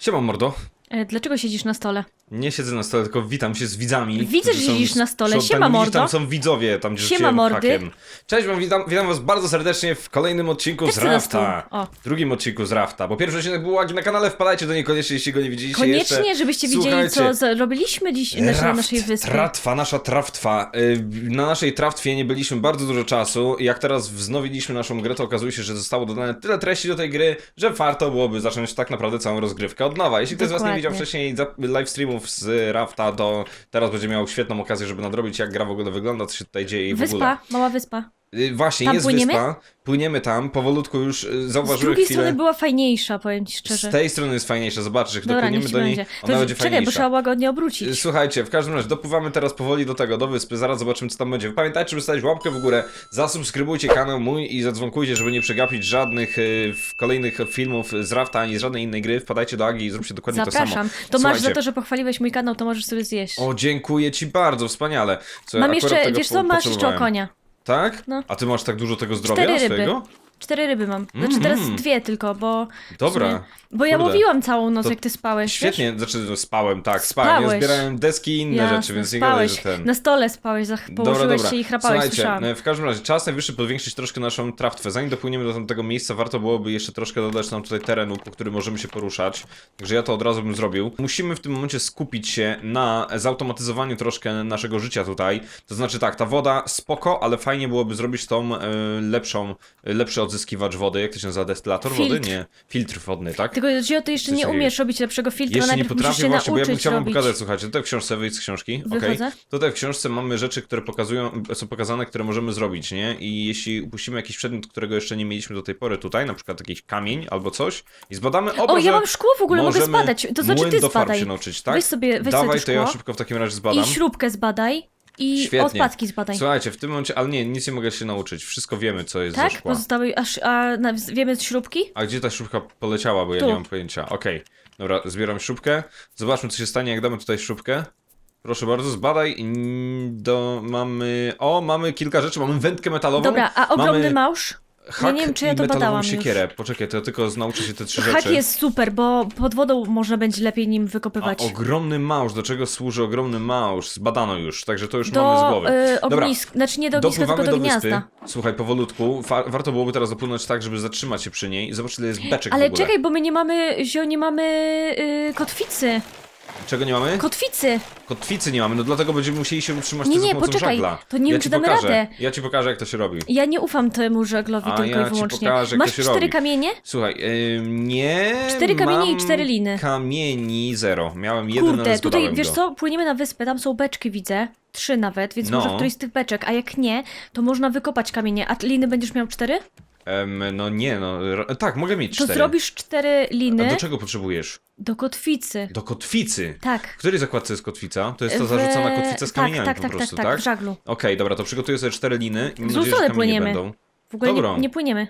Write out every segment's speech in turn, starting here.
Siema mordo. E, Dlaczego siedzisz na stole? Nie siedzę na stole, tylko witam się z widzami. Widzę, że są siedzisz na stole. przodu. Siema, tam, mordo. Tam są widzowie, tam gdzie Siema, mordy. hakiem. Cześć wam, witam, witam was bardzo serdecznie w kolejnym odcinku Też z na Rafta. Drugim odcinku z Rafta, bo pierwszy odcinek był na kanale, wpadajcie do niej koniecznie, jeśli go nie widzieliście Koniecznie, jeszcze. żebyście widzieli, co Słuchajcie, zrobiliśmy dziś na Raft, naszej wyspie. Tratwa, nasza traftwa. Y, Na naszej traftwie nie byliśmy bardzo dużo czasu. Jak teraz wznowiliśmy naszą grę, to okazuje się, że zostało dodane tyle treści do tej gry, że warto byłoby zacząć tak naprawdę całą rozgrywkę od nowa. Jeśli ktoś z was nie widział wcześniej za- z Rafta, to teraz będzie miał świetną okazję, żeby nadrobić, jak gra w ogóle wygląda, co się tutaj dzieje i w ogóle. Wyspa, mała wyspa. Y, Właśnie, Tam jest płyniemy? wyspa. Płyniemy tam, powolutku już y, Z zauważyłem drugiej chwilę. strony była fajniejsza, powiem ci szczerze. Z tej strony jest fajniejsza, zobaczysz, jak Dobra, dopłyniemy ci do niej, będzie. ona To, będzie czekaj, bo fajniejsza. trzeba łagodnie obrócić. Słuchajcie, w każdym razie dopływamy teraz powoli do tego, do wyspy, zaraz zobaczymy co tam będzie. Pamiętajcie, żeby stawić łapkę w górę, zasubskrybujcie kanał mój i zadzwonkujcie, żeby nie przegapić żadnych y, w- kolejnych filmów z Rafta ani z żadnej innej gry. Wpadajcie do Agi i zróbcie dokładnie to samo. Zapraszam. To masz Słuchajcie. za to, że pochwaliłeś mój kanał, to możesz sobie zjeść. O, dziękuję ci bardzo, wspaniale. Co, ja Mam akurat jeszcze, tego wiesz po- co, masz jeszcze o potrzebowałem. konia. Tak? No. A ty masz tak dużo tego zdrowia Cztery ryby. swojego? Cztery ryby mam. Znaczy teraz Mhm. dwie tylko, bo... w Dobra. sumie- Bo ja Kurde. łowiłam całą noc, To jak ty spałeś, Świetnie, znaczy no, spałem, tak, spałem. Ja Spałeś. zbierałem deski i inne Jasne, rzeczy, więc nie gadaj, spałeś. że ten... Na stole spałeś, zach- położyłeś dobra. się i chrapałeś, Słuchajcie, słyszałam. e, w każdym razie czas najwyższy powiększyć troszkę naszą traftwę. Zanim dopłyniemy do tamtego miejsca, warto byłoby jeszcze troszkę dodać nam tutaj terenu, po którym możemy się poruszać. Także ja to od razu bym zrobił. Musimy w tym momencie skupić się na zautomatyzowaniu troszkę naszego życia tutaj. To znaczy tak, ta woda spoko, ale fajnie byłoby zrobić tą e, lepszą, e, lepszy odzyskiwacz wody. Jak to się nazywa? Destylator wody? Filtr. Nie. Filtr wodny, tak? Tylko, że ty jeszcze nie takiego. umiesz robić lepszego filtra, Jeszcze nie najpierw musisz potrafię się właśnie, bo ja bym nauczyć chciał wam robić. pokazać, słuchajcie, tutaj w książce, wyjdź z książki, okej? Wychodzę. Tutaj w książce mamy rzeczy, które pokazują, są pokazane, które możemy zrobić, nie? I jeśli upuścimy jakiś przedmiot, którego jeszcze nie mieliśmy do tej pory tutaj, na przykład jakiś kamień albo coś i zbadamy, o, O, Boże, ja mam szkło w ogóle, mogę możemy zbadać. To znaczy młyn ty do farb zbadaj. się nauczyć, tak? Weź sobie, weź Dawaj, sobie to to ja szkło szybko w takim razie zbadam. i śrubkę zbadaj i Świetnie. odpadki zbadaj. Słuchajcie, w tym momencie, ale nie, nic nie mogę się nauczyć, wszystko wiemy, co jest ze tak? szkła. Pozostały, aż, a na, wiemy z śrubki? A gdzie ta śrubka poleciała, bo ja Tu. nie mam pojęcia. Okej, dobra, zbieram śrubkę. Zobaczmy, co się stanie, jak damy tutaj śrubkę. Proszę bardzo, zbadaj. Mm, Do, mamy. O, mamy kilka rzeczy. Mamy wędkę metalową. Dobra, a ogromny mamy małż? Hak nie wiem, czy ja to badałam już. siekierę. Poczekaj, to ja tylko nauczę się te trzy Hak rzeczy. jest super, bo pod wodą można będzie lepiej nim A wykopywać. ogromny małż, do czego służy ogromny małż? Zbadano już, także to już mamy z do głowy. y, Dobra, ognisk, znaczy nie do ogniska, tylko do do wyspy. gniazda. Słuchaj, powolutku. Fa- warto byłoby teraz dopłynąć tak, żeby zatrzymać się przy niej i zobaczyć, ile jest beczek Ale czekaj, bo my nie mamy, zio, nie mamy y, kotwicy. Czego nie mamy? Kotwicy! Kotwicy nie mamy, no dlatego będziemy musieli się utrzymać Nie, nie, za pomocą poczekaj, żagla. to nie ja wiem, ci czy damy pokażę. radę. Ja ci pokażę, jak to się robi. Ja nie ufam temu żeglowi A tylko ja i ci wyłącznie. pokażę, jak Masz to się cztery robi. kamienie? Słuchaj, ym, nie. Cztery kamienie i mam cztery liny. Kamieni zero. Miałem jeden, ale Kurde, tutaj zbadałem wiesz go. co, płyniemy na wyspę, tam są beczki widzę. Trzy nawet, więc No. może w którejś z tych beczek, a jak nie, to można wykopać kamienie. A liny będziesz miał cztery? Em, no nie, no. Tak, mogę mieć To cztery. zrobisz cztery A liny do czego potrzebujesz? do kotwicy. Do kotwicy. Tak. W której zakładce jest kotwica? To jest ta W- zarzucona kotwica z kamieniami tak, tak, po tak, prostu, tak, tak? tak, w żaglu. Okej, dobra, to przygotuję sobie cztery liny i mam Z nadzieję, że płyniemy. będą. W ogóle nie, nie płyniemy.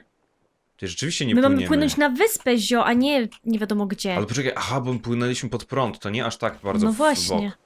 Ty rzeczywiście nie My płyniemy. mamy płynąć na wyspę, zio, a nie nie wiadomo gdzie. Ale poczekaj, aha, bo my płynęliśmy pod prąd, to nie aż tak bardzo no w właśnie. bok.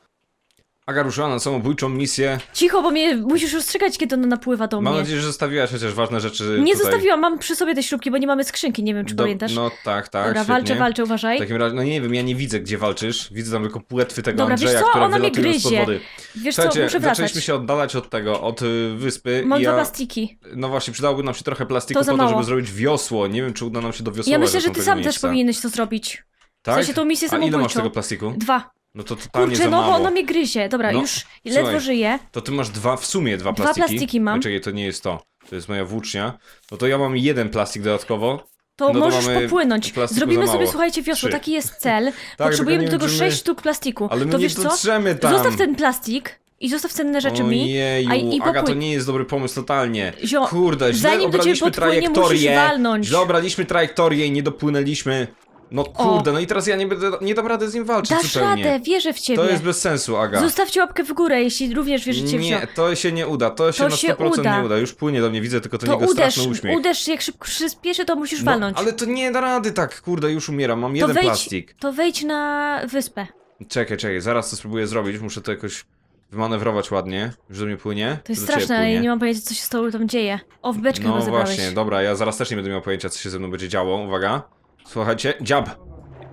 Aga ruszyła na samobójczą misję. Cicho, bo mnie musisz rozstrzygać, kiedy ona napływa do Mam mnie. nadzieję, że zostawiłaś chociaż ważne rzeczy Nie tutaj. zostawiłam, mam przy sobie te śrubki, bo nie mamy skrzynki, nie wiem czy Do- pamiętasz. No tak, tak, Dobra, świetnie. walczę, walczę, uważaj. W takim razie, no nie wiem, ja nie widzę, gdzie walczysz. Widzę tam tylko płetwy tego Dobra, wiesz Andrzeja, co? które Ona mnie wylatują spod gryzie. wody. Wiesz co, Słuchajcie, muszę wracać. zaczęliśmy się oddalać od tego, od y, wyspy. Mam i dwa ja, plastiki. No właśnie, przydałoby nam się trochę plastiku To za po to, mało. żeby zrobić wiosło. Nie wiem, czy uda nam się dowiosłować Ja myślę, do że ty sam też powinieneś to zrobić. Tak? Sensie tą misję A ile masz samobójczą. tego plastiku? Dwa. No to totalnie Kurczę, za no bo mało. ona mnie gryzie. Dobra, No, już słuchaj. ledwo żyję. To ty masz dwa, w sumie dwa Dwa plastiki. plastiki mam. Czekaj, to nie jest to. To jest moja włócznia. No to ja mam jeden plastik dodatkowo. To No to możesz mamy popłynąć. plastiku Zrobimy za sobie, mało. słuchajcie, wiosło, Trzy. taki jest cel. tylko Potrzebujemy nie do wiem, tego czy my- 6 sztuk plastiku. Ale my to nie wiesz co? dotrzemy tam. Zostaw ten plastik i zostaw cenne rzeczy mi. Ojeju, a i Aga, to nie jest dobry pomysł totalnie. Zio, Kurde, źle zanim do ciebie obraliśmy podpłynie, musisz trajektorię. walnąć. Źle obraliśmy trajektorię i nie dopłynęliśmy. No kurde, no i teraz ja nie będę, nie dam rady z nim walczyć Dasz zupełnie. radę, wierzę w ciebie. To jest bez sensu, Aga. Zostawcie łapkę w górę, jeśli również wierzycie w Nie, zio. to się nie uda, to się To na się 100% uda. nie uda. Już płynie do mnie, widzę tylko to, To niego uderz, straszny uśmiech. uderz, jak szybko przyspieszy, to musisz No, walnąć. ale to nie da rady tak, kurde, już umieram, mam to jeden wejdź, plastik. to wejdź na wyspę. Czekaj, czekaj, zaraz to spróbuję zrobić, muszę to jakoś wymanewrować ładnie. Już do mnie płynie? To jest do ciebie straszne, ale ja nie mam pojęcia, co się z tobą tam dzieje. O, w beczkę No chyba zebrałeś. właśnie, dobra, ja zaraz też nie będę miał pojęcia, co się ze mną będzie działo, uwaga. Słuchajcie, dziab.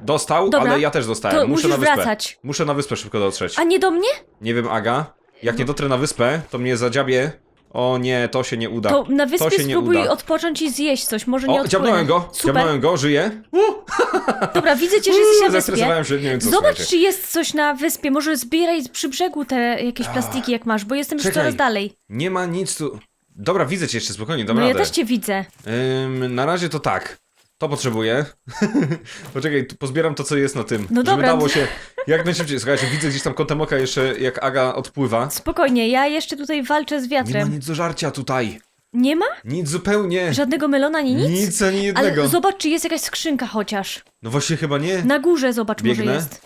Dostał, Dobra, ale ja też dostałem. to Muszę musisz na wyspę. wracać. Muszę na wyspę szybko dotrzeć. A nie do mnie? Nie wiem, Aga. Jak nie dotrę na wyspę, to mnie zadziabie. O nie, to się nie uda. To na wyspie się nie spróbuj uda. odpocząć i zjeść coś, może nie O, odpłynę. dziabnąłem go, Super, dziabnąłem go, żyje. dobra, widzę cię, że jesteś na wyspie. Zestresowałem się, nie wiem co Zobacz, słuchajcie. czy jest coś na wyspie. Może zbieraj przy brzegu te jakieś plastiki, jak masz, bo jestem już Czekaj. coraz dalej. Nie ma nic tu. Dobra, widzę cię jeszcze spokojnie, No dobra. ja też cię widzę. Ym, na razie to tak. To potrzebuję. Poczekaj, tu pozbieram to, co jest na tym. No żeby dobra. dało się jak najszybciej. Słuchajcie, widzę gdzieś tam kątem oka jeszcze, jak Aga odpływa. Spokojnie, ja jeszcze tutaj walczę z Nie ma wiatrem. nic do żarcia tutaj. Nie ma? Nic zupełnie. Żadnego melona, ani nic? Nic ani jednego. Ale zobacz, czy jest jakaś skrzynka chociaż. No właśnie chyba nie. Na górze zobacz, Biegnę. może jest.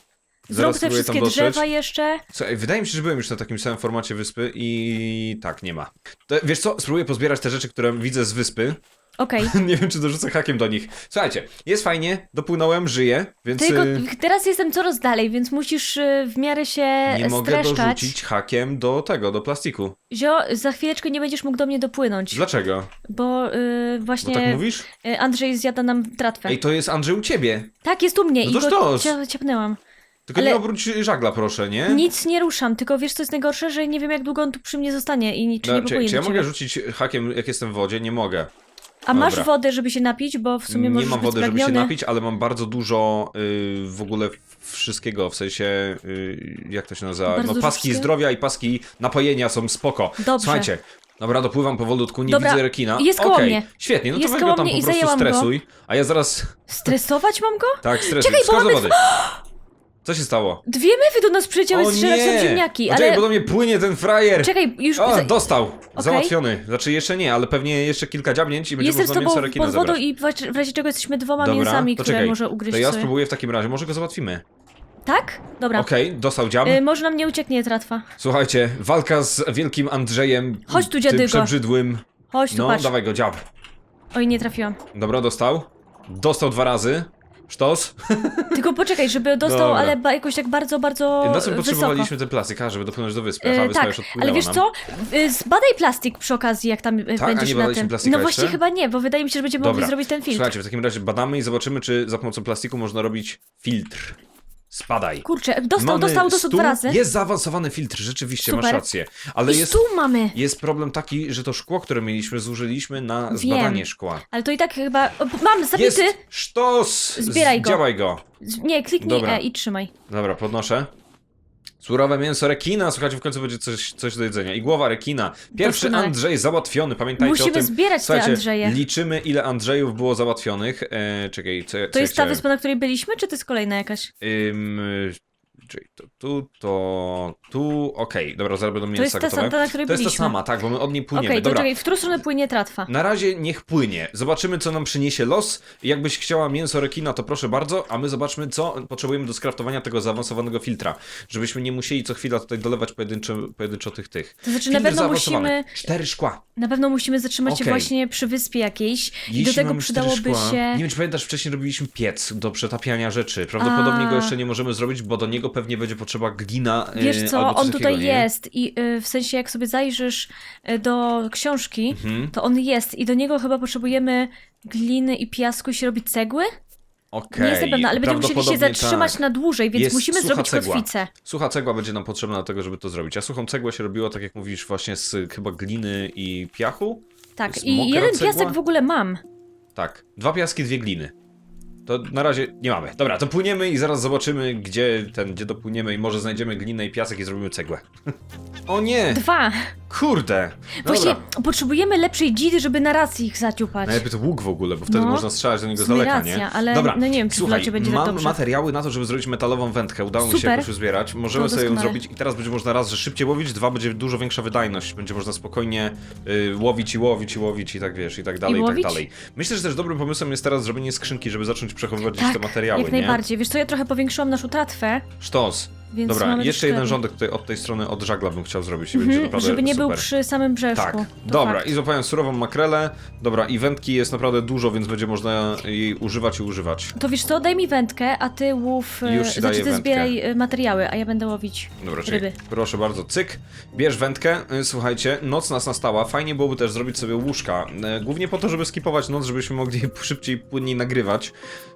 Zrób te spróbuję tam wszystkie dotrzeć. drzewa jeszcze. Słuchaj, wydaje mi się, że byłem już na takim samym formacie wyspy i tak, nie ma. To, wiesz co, spróbuję pozbierać te rzeczy, które widzę z wyspy. Okej. nie wiem, czy dorzucę hakiem do nich. Słuchajcie, jest fajnie, dopłynąłem, żyję, więc Tylko y, teraz jestem coraz dalej, więc musisz y, w miarę się nie mogę streszczać. dorzucić hakiem do tego, do plastiku. Zio, za chwileczkę nie będziesz mógł do mnie dopłynąć, Dlaczego? bo y, Bo właśnie tak mówisz? y, Andrzej zjada nam tratwę. Ej, to jest Andrzej u ciebie. Tak, jest u mnie No i toż go toż. cia- ciapnęłam. Tylko Ale- nie obróć żagla, proszę, nie? Nic nie ruszam, tylko wiesz co jest najgorsze, że nie wiem jak długo on tu przy mnie zostanie i czy No, nie czy, popłynie czy ja do mogę ciebie. rzucić hakiem, jak jestem w wodzie? Nie mogę. A masz Dobra. wodę, żeby się napić, bo w sumie nie możesz mam być wody, żeby się spragniony. napić, ale mam bardzo dużo y, w ogóle wszystkiego, w sensie, y, jak to się nazywa? Bardzo No dużo paski wszystkiego? zdrowia i paski napojenia są spoko. Dobrze. Słuchajcie, dobra, dopływam powolutku, nie Dobra, widzę rekina. jest koło Okej, mnie. Świetnie, no to Jest weź go koło tam mnie po i prostu zajęłam go. stresuj, a ja zaraz, Stresować mam go? tak, stresuj, Czekaj, bo skocz do mamy- wody. Co się stało? Dwie mewy do nas przyleciały o strzelać na nie! ziemniaki, Poczekaj, ale... bo do mnie płynie ten frajer! Czekaj, już... O, dostał! Załatwiony. Znaczy jeszcze nie, ale pewnie jeszcze kilka dziabnięć i będzie Jestem z można tobą mięso rekina pod wodą zebrać. i w razie- w razie czego jesteśmy dwoma Dobra, mięsami, to które czekaj. może ugryźć To ja sobie. spróbuję w takim razie, może go załatwimy. Tak? Dobra. Okej, dostał dziab. Y, może nam nie ucieknie tratwa. Słuchajcie, walka z wielkim Andrzejem. Chodź tu, tym dziadygo. przebrzydłym. Chodź tu, No, patrz. dawaj go, dziab. Oj, nie trafiłam. Dobra, dostał. Dostał dwa razy. Sztos. Tylko poczekaj, żeby dostał, Dobra. ale ba jakoś tak bardzo, bardzo Na co wysoko. potrzebowaliśmy ten plastik? A, żeby dopłynąć do wyspy. Aha, E, wyspa tak, już odpłynęła ale wiesz nam. co? Y, Zbadaj plastik przy okazji, jak tam Tak, a będziesz nie na badaliśmy tym. plastika no właśnie jeszcze? chyba nie, bo wydaje mi się, że będziemy Dobra. mogli zrobić ten film. Słuchajcie, w takim razie badamy i zobaczymy, czy za pomocą plastiku można robić filtr. Spadaj. Kurczę, dostał, Mamy dostał, dostał stół. dwa razy. Jest zaawansowany filtr, rzeczywiście, masz Super. rację. Ale I jest, stół mamy. jest problem taki, że to szkło, które mieliśmy, zużyliśmy na Wiem. zbadanie szkła. Ale to i tak chyba... O, mam, Jest zabity! sztos! Zbieraj go. Działaj go. Z- Nie, kliknij Dobra. E i trzymaj. Dobra, podnoszę. Surowe mięso rekina, słuchajcie, w końcu będzie coś, coś do jedzenia. I głowa rekina. Pierwszy Doskonale. Andrzej załatwiony, pamiętajcie o Musimy tym. zbierać te Słuchajcie, Andrzeje. liczymy ile Andrzejów było załatwionych. E, czekaj, co, ja- co To ja jest ta chciałem? wyspa, na której byliśmy, czy to jest kolejna jakaś? Ym, czyli to tu, to tu, okej, dobra, zaraz będą mięsa jest ta, gotowe. sama, ta, na której to jest ta byliśmy. sama, tak, bo my od niej Okej, płyniemy. to dobra, czekaj, w którą stronę płynie tratwa? na razie niech płynie. Zobaczymy, co nam przyniesie los. Jakbyś chciała mięso rekina, to proszę bardzo, a my zobaczmy, co potrzebujemy do skraftowania tego zaawansowanego filtra. Żebyśmy nie musieli co chwila tutaj dolewać pojedynczo, pojedynczo tych tych. To znaczy na Filtr pewno zaawansowany. musimy... Cztery szkła. Na pewno musimy zatrzymać się Okej. właśnie przy wyspie jakiejś i do Jeśli tego mamy cztery przydałoby szkła, się... Nie wiem, czy pamiętasz, wcześniej robiliśmy piec do przetapiania rzeczy. Prawdopodobnie A. go jeszcze nie możemy zrobić, bo do niego pewnie będzie potrzeba glina. yy, Wiesz co, on tutaj takiego, jest i y, w sensie jak sobie zajrzysz y, do książki, Mhm. to on jest i do niego chyba potrzebujemy gliny i piasku i się robi cegły? Okej. Nie jestem pewna, ale będziemy musieli się zatrzymać tak. na dłużej, więc Jest musimy zrobić cegła. kotwicę. Sucha cegła będzie nam potrzebna do tego, żeby to zrobić. A suchą cegłę się robiło, tak jak mówisz, właśnie z chyba gliny i piachu? Tak, i jeden cegła? piasek w ogóle mam. Tak. Dwa piaski, dwie gliny. To na razie nie mamy. Dobra, to płyniemy i zaraz zobaczymy, gdzie ten, gdzie dopłyniemy i może znajdziemy glinę i piasek i zrobimy cegłę. o nie! Dwa. Kurde! No Właśnie dobra. potrzebujemy lepszej dzidy, żeby na raz ich zaciupać. Najlepiej to łuk w ogóle, bo wtedy No, można strzelać do niego w z sumie daleka, racja, nie? ale Dobra, no nie wiem, czy w słuchaj, locie będzie tak mam dobrze. materiały na to, żeby zrobić metalową wędkę. Udało mi się Super. jakoś uzbierać. Możemy To sobie ją doskonale. zrobić i teraz będzie można raz, że szybciej łowić, dwa, będzie dużo większa wydajność. Będzie można spokojnie y, łowić i łowić i łowić i tak wiesz, i tak dalej, i, tak łowić? dalej. Myślę, że też dobrym pomysłem jest teraz zrobienie skrzynki, żeby zacząć przechowywać gdzieś Tak, te materiały, jak nie? najbardziej. Wiesz co, ja trochę powiększyłam naszą tratwę, Sztos. Więc Dobra, jeszcze jeden rządek tutaj od tej strony, od żagla bym chciał zrobić i Mhm, będzie naprawdę żeby nie super. był przy samym brzeszku. Tak, dobra, fakt. i złapałem surową makrelę. Dobra, i wędki jest naprawdę dużo, więc będzie można jej używać i używać. To wiesz co, daj mi wędkę, a ty łów... e, Już ci znaczy ty wędkę. zbieraj e, materiały, a ja będę łowić Dobra, czyli ryby. proszę bardzo, cyk, bierz wędkę. Y, Słuchajcie, noc nas nastała, fajnie byłoby też zrobić sobie łóżka. E, Głównie po to, żeby skipować noc, żebyśmy mogli szybciej, płynniej nagrywać.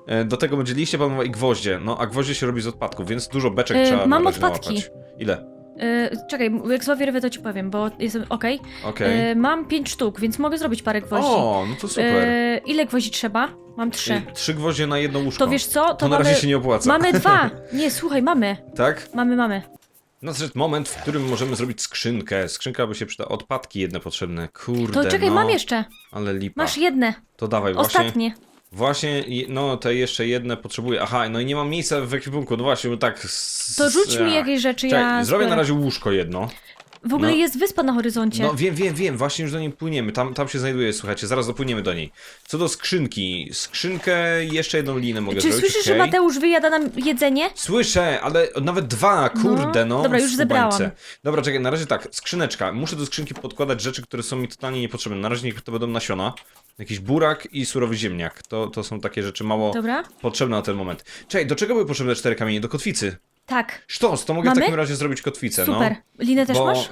E, Do tego będzie liście palmowe i gwoździe. No, a gwoździe się robi z odpadków, więc dużo beczek E, trzeba mam odpadki. nałapać. Ile? E, czekaj, jak złowię rybę, to ci powiem, bo jestem... Okej. Okej. E, Mam pięć sztuk, więc mogę zrobić parę gwoździ. O, no to super. E, ile gwoździ trzeba? Mam trzy. Y, Trzy gwoździe na jedno łóżko. To wiesz co? To, To na mamy... razie się nie opłaca. Mamy dwa! Nie, słuchaj, mamy. Tak? Mamy, mamy. Nadszedł moment, w którym możemy zrobić skrzynkę. Skrzynka by się przydała. Odpadki jedne potrzebne. Kurde, To czekaj, no. mam jeszcze. Ale lipa. Masz jedne. To dawaj, właśnie. Ostatnie. Właśnie, no te jeszcze jedne potrzebuję. Aha, no i nie mam miejsca w ekwipunku. No właśnie, bo tak. To rzuć mi ja. jakieś rzeczy, Czekaj, ja... zrobię na razie łóżko jedno. W ogóle no. jest wyspa na horyzoncie. No wiem, wiem, wiem, właśnie już do niej płyniemy. Tam, tam się znajduje, słuchajcie, zaraz dopłyniemy do niej. Co do skrzynki, skrzynkę jeszcze jedną linę mogę Czy zrobić. słyszysz, że okej? Mateusz wyjada nam jedzenie? Słyszę, ale nawet dwa, kurde, no. Dobra, już skubańce. zebrałam. Dobra, czekaj, na razie tak, skrzyneczka. Muszę do skrzynki podkładać rzeczy, które są mi totalnie niepotrzebne. Na razie niech to będą nasiona. Jakiś burak i surowy ziemniak. To, to są takie rzeczy mało Dobra. potrzebne na ten moment. Czekaj, do czego były potrzebne cztery kamienie? Do kotwicy. Tak. Sztos, to mogę Mamy? w takim razie zrobić kotwicę, Super. no. Linę też Bo masz? y,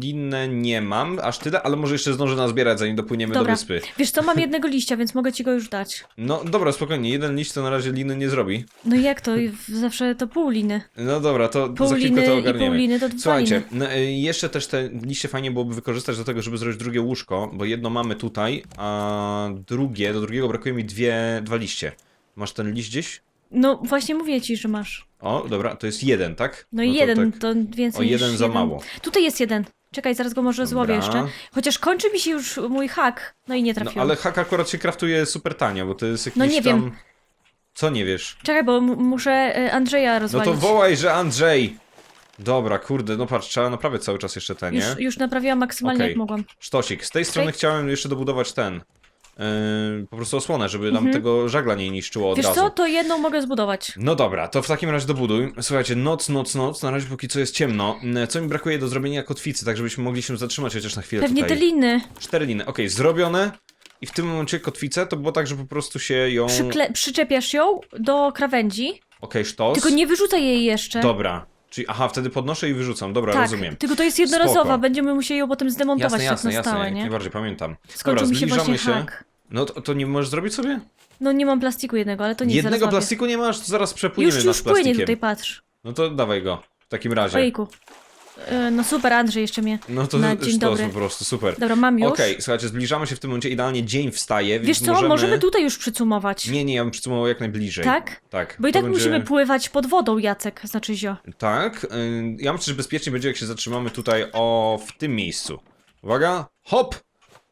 linę nie mam, aż tyle, ale może jeszcze zdążę nazbierać, zanim dopłyniemy Dobra. do wyspy. Wiesz co, mam jednego liścia, więc mogę ci go już dać. No dobra, spokojnie, jeden liść to na razie liny nie zrobi. No jak to? Zawsze to pół liny. No dobra, to Pół za chwilkę to liny i ogarniemy. pół liny to dwa Słuchajcie, liny. no, y, jeszcze też te liście fajnie byłoby wykorzystać do tego, żeby zrobić drugie łóżko, bo jedno mamy tutaj, a drugie, do drugiego brakuje mi dwie, dwa liście. Masz ten liść gdzieś? No właśnie mówię ci, że masz. O, dobra, to jest jeden, tak? No i to jeden, tak. to więcej O niż jeden za mało. Tutaj jest jeden. Czekaj, zaraz go może złowię Dobra. jeszcze. Chociaż kończy mi się już mój hak. No i nie No trafiłam. ale hak akurat się kraftuje super tanio, bo to jest jakiś No nie tam... wiem. Co nie wiesz? Czekaj, bo muszę y, Andrzeja No rozwalić. to wołaj, że Andrzej! Dobra, kurde, no patrz, trzeba naprawiać cały czas jeszcze ten, nie? Już, już naprawiłam maksymalnie Okej. jak mogłam. Sztosik. Z tej strony Okej. chciałem jeszcze dobudować ten. Yy, po prostu osłonę, żeby nam tego żagla nie niszczyło od Mhm. Wiesz razu. co, to jedną mogę zbudować. No dobra, to w takim razie dobuduj. Słuchajcie, noc, noc, noc, na razie póki co jest ciemno. Mm, Co mi brakuje do zrobienia kotwicy, tak żebyśmy mogli się zatrzymać chociaż na chwilę Pewnie tutaj. te liny. Cztery liny, okej, zrobione. I w tym momencie kotwicę to było tak, że po prostu się ją... Okej, Przykle- przyczepiasz ją do krawędzi, sztos. tylko nie wyrzucaj jej jeszcze. Dobra. Czyli, aha, wtedy podnoszę i wyrzucam. Dobra, tak, rozumiem. tylko to jest jednorazowa, Spoko. będziemy musieli ją potem zdemontować Jasne, jasne, tak na jasne, stałe, jak nie? najbardziej pamiętam. Skończył Dobra, mi się właśnie się. hak. No to, to nie możesz zrobić sobie? No nie mam plastiku jednego, ale to nie Jednego plastiku nie masz, to zaraz przepłyniemy Już, już płynie plastikiem. tutaj, patrz. No to dawaj go, w takim razie. Ojejku. E, No super, Andrzej jeszcze mnie. No to na dzień dobry. po prostu, super. Dobra, mam już. Okej, słuchajcie, zbliżamy się w tym momencie, idealnie dzień wstaje, więc Wiesz co, możemy... możemy... tutaj już przycumować. Nie, nie, ja bym przycumował jak najbliżej. Tak? Tak. Bo i to tak będzie- musimy pływać pod wodą, Jacek, znaczy zio. Tak, ym, ja myślę, że bezpiecznie będzie jak się zatrzymamy tutaj, o, w tym miejscu. Uwaga, hop!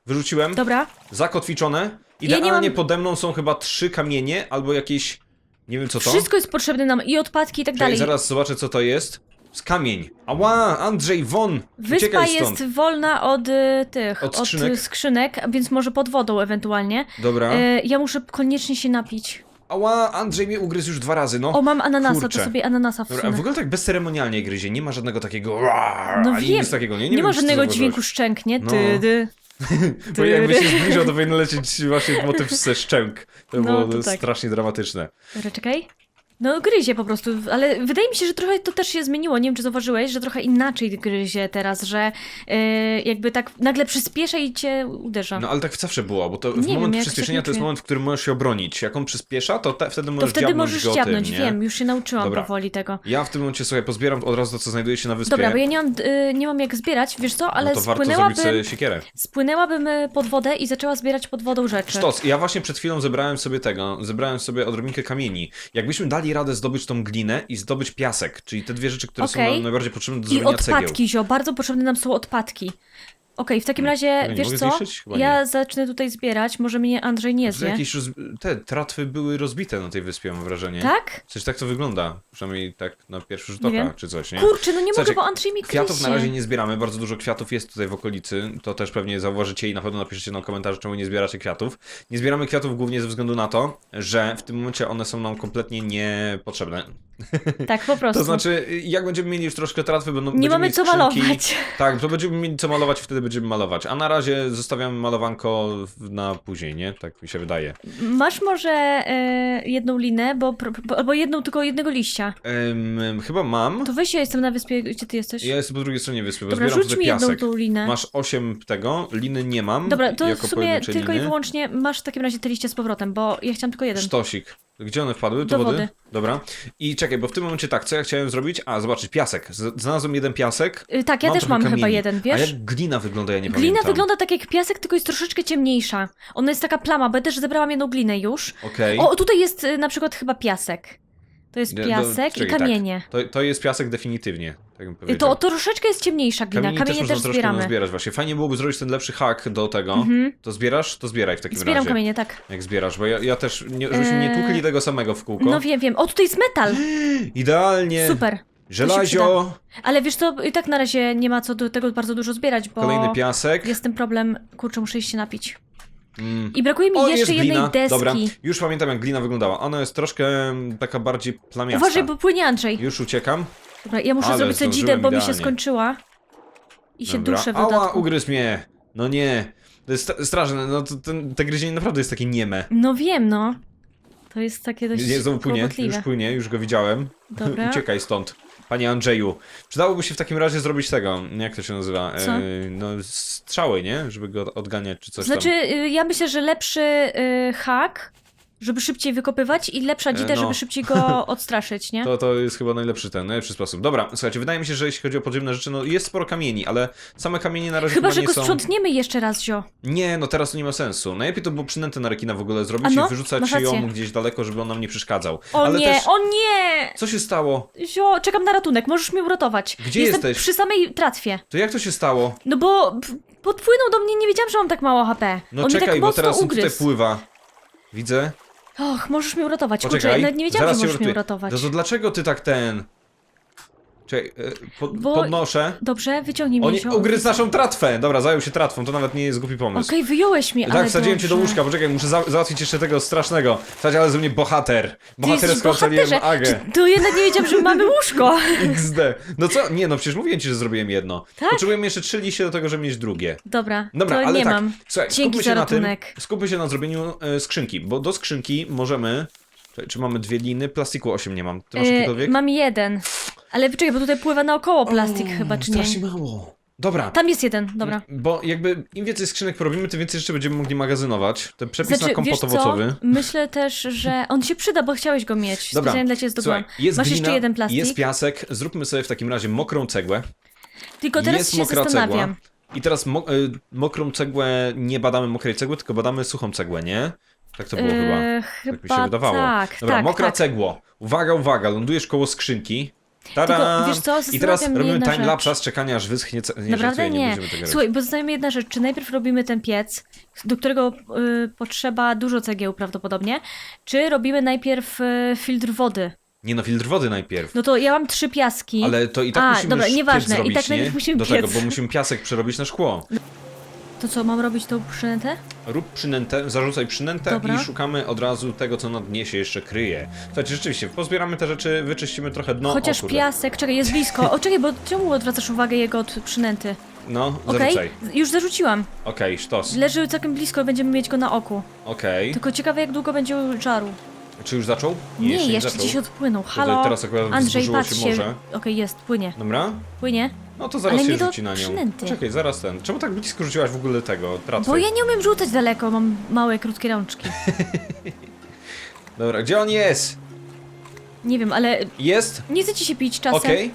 Wyrzuciłem, Dobra, zakotwiczone. nie Idealnie mam- pode mną są chyba trzy kamienie, albo jakieś, nie wiem co to. wszystko jest potrzebne nam i odpadki i tak Czekaj, dalej. zaraz zobaczę co to jest. Z kamień. Ała, Andrzej, won! Wyspa Uciekaj stąd. jest wolna od y, tych, Od skrzynek? skrzynek, więc może pod wodą ewentualnie. Dobra. E, ja muszę koniecznie się napić. Ała, Andrzej mnie ugryzł już dwa razy, no. O, mam ananasa, kurczę. to sobie ananasa Dobra, wsunę. w ogóle tak bezceremonialnie gryzie, nie ma żadnego takiego "Rar", No ani wiem, nic takiego, nie? nie, Nie, wiem, ma czy żadnego zauważyłeś. dźwięku szczęk, nie? No. Ty, ty. Bo jakby się zbliżał, to powinien lecieć właśnie motyw ze szczęk. To No, było to tak. strasznie dramatyczne. Dobra, czekaj. No gryzie po prostu, ale wydaje mi się, że trochę to też się zmieniło. Nie wiem, czy zauważyłeś, że trochę inaczej gryzie teraz, że e, jakby tak nagle przyspiesza i cię uderza. No ale tak zawsze było, bo to w Nie wiem, moment jakoś przyspieszenia to jest moment, w którym możesz się obronić. Jak on przyspiesza, to te, wtedy to możesz wtedy dziabnąć możesz go dziabnąć, tym, nie? wiem, już się nauczyłam Dobra. powoli tego. Ja w tym momencie sobie pozbieram od razu to, co znajduje się na wyspie. Dobra, bo ja nie mam, y, nie mam jak zbierać, wiesz co, ale no to warto spłynęłabym, zrobić siekierę. spłynęłabym y, pod wodę i zaczęła zbierać pod wodą rzeczy. Sztos, ja właśnie przed chwilą zebrałem sobie tego, zebrałem sobie odrobinkę kamieni. Jakbyśmy dali radę zdobyć tą glinę i zdobyć piasek, czyli te dwie rzeczy, które są Okej. nam najbardziej potrzebne do I zrobienia cegieł. odpadki, zio, bardzo potrzebne nam są odpadki. Okej, w takim razie, nie wiesz mogę co, zniszczyć? Chyba ja zacznę tutaj zbierać, może mnie Andrzej nie Że zje. jakieś roz... te tratwy były rozbite na tej wyspie, mam wrażenie. Tak? Coś tak to wygląda, przynajmniej tak na pierwszy rzut Nie oka, wiem. czy coś, nie? Kurczę, no nie Słuchajcie, mogę, bo Andrzej mi Kwiatów na gryzie. razie nie zbieramy, bardzo dużo kwiatów jest tutaj w okolicy. To też pewnie zauważycie i na pewno napiszecie na komentarzu, czemu nie zbieracie kwiatów. Nie zbieramy kwiatów głównie ze względu na to, że w tym momencie one są nam kompletnie niepotrzebne. Tak, po prostu. To znaczy, jak będziemy mieli już troszkę tratwy, będą nie mamy co skrzynki. malować. Tak, to będziemy mieli co malować, wtedy będziemy malować. A na razie zostawiamy malowanko na później, nie? Tak mi się wydaje. Masz może e, jedną linę, bo, albo jedną, tylko jednego liścia. Chyba mam. To weź, ja jestem na wyspie, gdzie ty jesteś? Ja jestem po drugiej stronie wyspy, bo Dobra, zbieram rzuć mi jedną piasek. tą linę. Masz 8 tego, liny nie mam. Dobra, to w sumie tylko i liny. wyłącznie masz w takim razie te liście z powrotem, bo ja chciałam tylko jeden. Sztosik. Gdzie one wpadły? Do Do wody? wody. Dobra. I czekaj, bo w tym momencie tak, co ja chciałem zrobić? A, zobaczyć, piasek. Z- Znalazłem jeden piasek. Y, tak, ja też trochę mam chyba kamieni. jeden, A wiesz? jak glina wygląda, ja nie Glina pamiętam. wygląda tak jak piasek, tylko jest troszeczkę ciemniejsza. Ona jest taka plama, bo ja też zebrałam jedną glinę już. Okej. O, tutaj jest y, na przykład chyba piasek. To jest Do- do- piasek czekaj, i tak. kamienie. To, to jest piasek definitywnie, tak bym powiedział. To troszeczkę jest ciemniejsza glina. Kamieni Kamienie też też, zbieramy. zbierać właśnie. Fajnie byłoby zrobić ten lepszy hak do tego. Mhm. To zbierasz? To zbieraj w takim Zbieram razie. kamienie, tak. Jak zbierasz, bo ja, ja też, nie, żebyśmy nie Eee, tłukli tego samego w kółko. No wiem, wiem. O, tutaj jest metal. Idealnie. Super. Żelazio, Ale wiesz co, i tak na razie nie ma co do tego bardzo dużo zbierać, bo kolejny piasek. jest ten problem, kurczę, muszę iść się napić. Mm. I brakuje mi O, jeszcze jednej deski. Dobra, już pamiętam jak glina wyglądała. Ona jest troszkę taka bardziej plamiasta. Uważaj, bo płynie Andrzej. Już uciekam. Dobra, ja muszę Ale zrobić sobie zdążyłem dzidę, bo mi się idealnie. skończyła. I się Dobra. duszę w Ała, dodatku. ugryzł mnie. No nie. To jest sta- straszne, no to, ten, te gryzienie naprawdę jest takie nieme. No wiem, no. To jest takie dość Nie, znowu płynie, kłopotliwe. już płynie, już go widziałem. Dobra. Uciekaj stąd. Panie Andrzeju, przydałoby się w takim razie zrobić tego, jak to się nazywa? Co? E, no, strzały, nie? Żeby go odganiać czy coś Znaczy, tam. y, ja myślę, że lepszy y, hak, żeby szybciej wykopywać i lepsza dzida, E, no. żeby szybciej go odstraszyć, nie? To, to jest chyba najlepszy ten, najlepszy sposób. Dobra, słuchajcie, wydaje mi się, że jeśli chodzi o podziemne rzeczy, no jest sporo kamieni, ale same kamienie na razie Chyba, chyba że nie go są... sprzątniemy jeszcze raz, zio. Nie, no teraz to nie ma sensu. Najlepiej to było przynętę na rekina w ogóle zrobić A no, i wyrzucać masz rację. ją gdzieś daleko, żeby on nam nie przeszkadzał. O ale nie, też... o nie! Co się stało? Zio, czekam na ratunek, możesz mnie uratować. Gdzie Jestem jesteś? przy samej tratwie. To jak to się stało? No bo p- podpłynął do mnie, nie wiedziałam, że mam tak mało HP. No On mnie czekaj, tak bo mocno teraz on tutaj ugryzł. pływa. Widzę. Och, możesz mnie uratować. Kurczę, Poczekaj, nawet nie wiedziałam, zaraz że cię możesz mnie uratuję. uratować. No to dlaczego ty tak ten... Czekaj, e, pod, Bo- podnoszę. Dobrze, wyciągnij mnie, nie, zio. ugryzł naszą tratwę. Dobra, zajął się tratwą, to nawet nie jest głupi pomysł. Okej, wyjąłeś mnie, ale Tak, wsadziłem cię do dobrze. łóżka, poczekaj, muszę za załatwić jeszcze tego strasznego. Słuchajcie, ale ze mnie bohater. Ty jesteś bohaterze. Agę. Czy- To jednak nie wiedziałam, że mamy łóżko. XD. No co? Nie no, przecież mówiłem ci, że zrobiłem jedno. Tak? Potrzebujemy jeszcze trzy liście do tego, żeby mieć drugie. Dobra, Dobra, to ale nie tak. mam. Słuchaj, Dzięki skupmy się za na tym. ratunek. Skupmy się na zrobieniu e, skrzynki, bo do skrzynki możemy. Czekaj, Czy mamy dwie liny? Plastiku 8 nie mam. Ty masz E, mam jeden. Ale czekaj, bo tutaj pływa naokoło plastik O, chyba, czy nie? Strasznie mało. Dobra. Tam jest jeden, dobra. Bo jakby im więcej skrzynek porobimy, tym więcej rzeczy będziemy mogli magazynować. Ten przepis Znaczy, na kompot wiesz co? owocowy. Myślę też, że on się przyda, bo chciałeś go mieć. Dobra, Specjalnie dla ciebie zdobyłam. Słuchaj, jest Masz glina, jeszcze jeden plastik? jest piasek, zróbmy sobie w takim razie mokrą cegłę. Tylko teraz jest się mokra zastanawiam. cegła. I teraz mo y, mokrą cegłę, nie badamy mokrej cegły, tylko badamy suchą cegłę, nie? Tak to było chyba. E, Tak mi się chyba wydawało. tak, Dobra, tak, mokra tak. cegło. Uwaga, uwaga, lądujesz koło skrzynki. Tylko, wiesz co, I teraz robimy rzecz. z czekania, aż wyschnie. Nie, Naprawdę nie. nie. tego. Słuchaj, bo zastanawiam jedna rzecz. Czy najpierw robimy ten piec, do którego y, potrzeba dużo cegieł prawdopodobnie, czy robimy najpierw y, filtr wody? Nie no, filtr wody najpierw. No to ja mam trzy piaski. Ale to i tak A, musimy dobra, piec nieważne, i zrobić, tak nie? najpierw musimy Do tego, piec. bo musimy piasek przerobić na szkło. To co, mam robić tą przynętę? Rób przynętę, zarzucaj przynętę Dobra. i szukamy od razu tego, co na dnie się jeszcze kryje. Słuchajcie, rzeczywiście, pozbieramy te rzeczy, wyczyścimy trochę dno. Chociaż o, kurde. piasek, czekaj, jest blisko. O, czekaj, bo czemu odwracasz uwagę jego od przynęty? No, Okej, zarzucaj. już zarzuciłam. Okej, sztos. Leży całkiem blisko, będziemy mieć go na oku. Okej. Tylko ciekawe, jak długo będzie żaru. Czy już zaczął? Nie, jeszcze zaczął. gdzieś odpłynął. Halo? teraz akurat Andrzej, wzburzyło patrz się się. morze. Okej, jest, płynie. Dobra? Płynie. No to zaraz Ale się nie do rzuci na nią. przynęty. Czekaj, zaraz ten. Czemu tak blisko rzuciłaś w ogóle tego tratwy? Bo ja nie umiem rzucać daleko, mam małe, krótkie rączki. Dobra, gdzie on jest? Nie wiem, ale Jest? nie chce ci się pić czasem. Okej.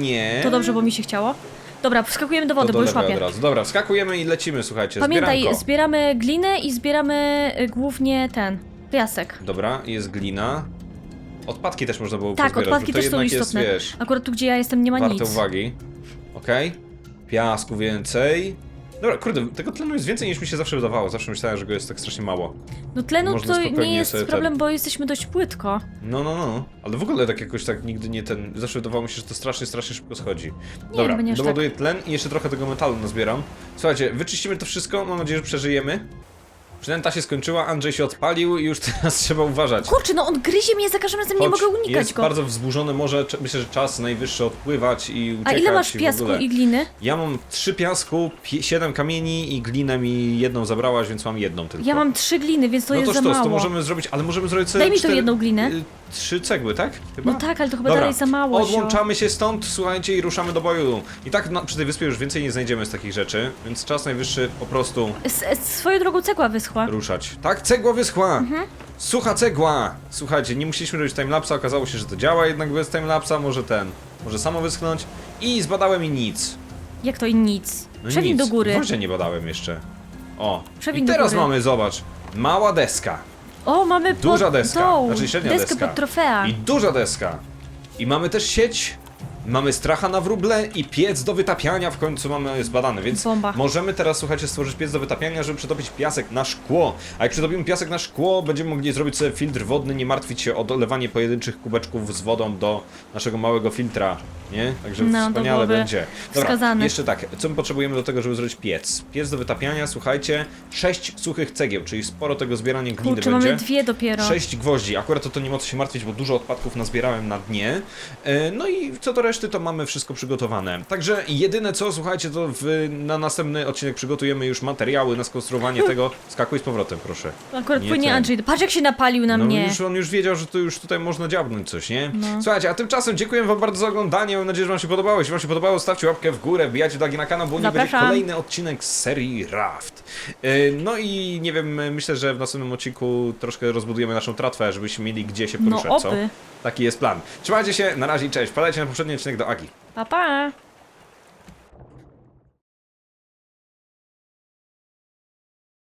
Nie. To dobrze, bo mi się chciało. Dobra, wskakujemy do To wody, do bo już łapię. od razu. Dobra, wskakujemy i lecimy, słuchajcie. Pamiętaj, zbieranko. zbieramy glinę i zbieramy y, głównie ten, piasek. Dobra, jest glina. Odpadki też można było Tak, pozbierać, odpadki bo to też są jednak istotne. jest, wiesz, Akurat tu, gdzie ja jestem, nie ma warte nic. uwagi. Okej. Piasku więcej. Dobra, kurde, tego tlenu jest więcej niż mi się zawsze wydawało. Zawsze myślałem, że go jest tak strasznie mało. No tlenu Można to spokojnie nie jest sobie ten- problem, bo jesteśmy dość płytko. No, no, no. Ale w ogóle tak jakoś tak nigdy nie ten... Zawsze wydawało mi się, że to strasznie, strasznie szybko schodzi. Dobra, chyba nie aż tak. doładuję tlen i jeszcze trochę tego metalu nazbieram. Słuchajcie, wyczyścimy to wszystko, mam nadzieję, że przeżyjemy. Przynęta się skończyła, Andrzej się odpalił i już teraz trzeba uważać. Kurczę, no on gryzie mnie za każdym razem, nie mogę unikać jest go. bardzo wzburzone morze, cze- myślę, że czas najwyższy odpływać i A uciekać ile masz i w piasku ogóle. i gliny? Ja mam trzy piasku, pie- siedem kamieni i glinę mi jedną zabrałaś, więc mam jedną tylko. Ja mam trzy gliny, więc to no jest to za sztos, mało. to możemy zrobić, ale możemy zrobić sobie Daj mi tą cztery, jedną glinę. y, Trzy cegły, tak? Chyba? No tak, ale to chyba Dobra, dalej za mało. Odłączamy się stąd, słuchajcie, i ruszamy do boju. I tak na, przy tej wyspie już więcej nie znajdziemy z takich rzeczy, więc czas najwyższy po prostu S- s- Swoją drogą cegła wyschła. ruszać. Tak, cegła wyschła! Mhm. Sucha cegła! Słuchajcie, nie musieliśmy robić timelapsa, okazało się, że to działa jednak bez timelapsa, może ten, może samo wyschnąć. I zbadałem i nic. Jak to i nic? No Przewin nic. do góry. Gwoździa nie badałem jeszcze. O, Przewin i do teraz góry. mamy, zobacz, mała deska. O, mamy pod Duża deska, tą, znaczy średnia deskę deska. pod trofea. I duża deska. I mamy też sieć. Mamy stracha na wróble i piec do wytapiania w końcu mamy zbadany, więc Bomba. możemy teraz, słuchajcie, stworzyć piec do wytapiania, żeby przetopić piasek na szkło. A jak przetopimy piasek na szkło, będziemy mogli zrobić sobie filtr wodny, nie martwić się o dolewanie pojedynczych kubeczków z wodą do naszego małego filtra, nie? Także No, to wspaniale byłoby będzie. Dobra, wskazane. jeszcze tak, co my potrzebujemy do tego, żeby zrobić piec? Piec do wytapiania, słuchajcie, sześć suchych cegieł, czyli sporo tego zbierania gliny Kurczę, będzie. mamy dwie dopiero. Sześć gwoździ. Akurat to, to nie ma co się martwić, bo dużo odpadków nazbierałem na dnie. E, No i co do reszty, to mamy wszystko przygotowane. Także jedyne co, słuchajcie, to w, na następny odcinek przygotujemy już materiały na skonstruowanie tego. Skakuj z powrotem, proszę. Akurat Nie płynie ten. Andrzej. Patrz jak się napalił na no mnie. już on już wiedział, że tu już tutaj można dziabnąć coś, nie? No. Słuchajcie, a tymczasem dziękuję wam bardzo za oglądanie. Mam nadzieję, że wam się podobało. Jeśli wam się podobało, stawcie łapkę w górę, wbijajcie do Agi na kanał, bo nie będzie kolejny odcinek z serii Raft. E, No i nie wiem, myślę, że w następnym odcinku troszkę rozbudujemy naszą tratwę, żebyśmy mieli gdzie się No poruszać, co? Taki jest plan. Trzymajcie się, na razie cześć. Wpadajcie na poprzedni odcinek do Agi. Pa, pa.